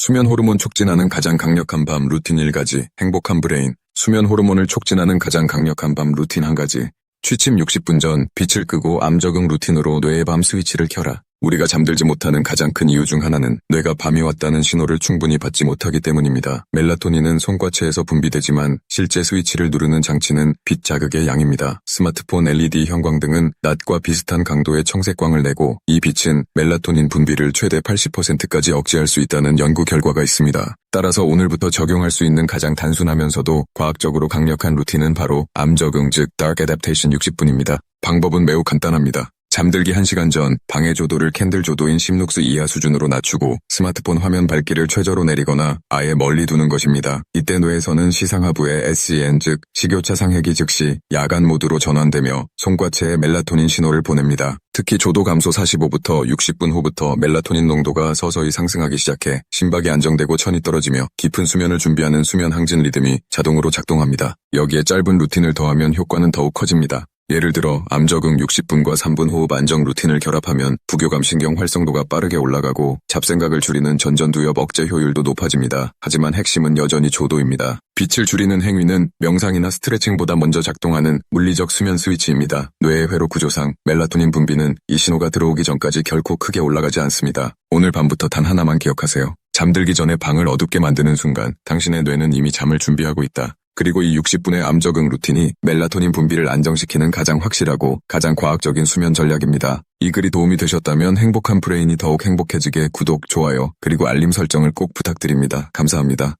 수면 호르몬 촉진하는 가장 강력한 밤 루틴 1가지, 행복한 브레인, 수면 호르몬을 촉진하는 가장 강력한 밤 루틴 한 가지. 취침 60분 전 빛을 끄고 암 적응 루틴으로 뇌의 밤 스위치를 켜라. 우리가 잠들지 못하는 가장 큰 이유 중 하나는 뇌가 밤이 왔다는 신호를 충분히 받지 못하기 때문입니다. 멜라토닌은 손과체에서 분비되지만 실제 스위치를 누르는 장치는 빛 자극의 양입니다. 스마트폰 LED 형광등은 낮과 비슷한 강도의 청색광을 내고 이 빛은 멜라토닌 분비를 최대 80%까지 억제할 수 있다는 연구 결과가 있습니다. 따라서 오늘부터 적용할 수 있는 가장 단순하면서도 과학적으로 강력한 루틴은 바로 암 적응 즉 Dark Adaptation 60분입니다. 방법은 매우 간단합니다. 잠들기 1시간 전 방해 조도를 캔들 조도인 심룩스 이하 수준으로 낮추고 스마트폰 화면 밝기를 최저로 내리거나 아예 멀리 두는 것입니다. 이때 뇌에서는 시상하부의 SEN 즉 식욕차 상핵이 즉시 야간 모드로 전환되며 손과체에 멜라토닌 신호를 보냅니다. 특히 조도 감소 45부터 60분 후부터 멜라토닌 농도가 서서히 상승하기 시작해 심박이 안정되고 천이 떨어지며 깊은 수면을 준비하는 수면 항진 리듬이 자동으로 작동합니다. 여기에 짧은 루틴을 더하면 효과는 더욱 커집니다. 예를 들어 암 적응 60분과 3분 호흡 안정 루틴을 결합하면 부교감 신경 활성도가 빠르게 올라가고 잡생각을 줄이는 전전두엽 억제 효율도 높아집니다. 하지만 핵심은 여전히 조도입니다. 빛을 줄이는 행위는 명상이나 스트레칭보다 먼저 작동하는 물리적 수면 스위치입니다. 뇌의 회로 구조상 멜라토닌 분비는 이 신호가 들어오기 전까지 결코 크게 올라가지 않습니다. 오늘 밤부터 단 하나만 기억하세요. 잠들기 전에 방을 어둡게 만드는 순간 당신의 뇌는 이미 잠을 준비하고 있다. 그리고 이 60분의 암 적응 루틴이 멜라토닌 분비를 안정시키는 가장 확실하고 가장 과학적인 수면 전략입니다. 이 글이 도움이 되셨다면 행복한 브레인이 더욱 행복해지게 구독, 좋아요, 그리고 알림 설정을 꼭 부탁드립니다. 감사합니다.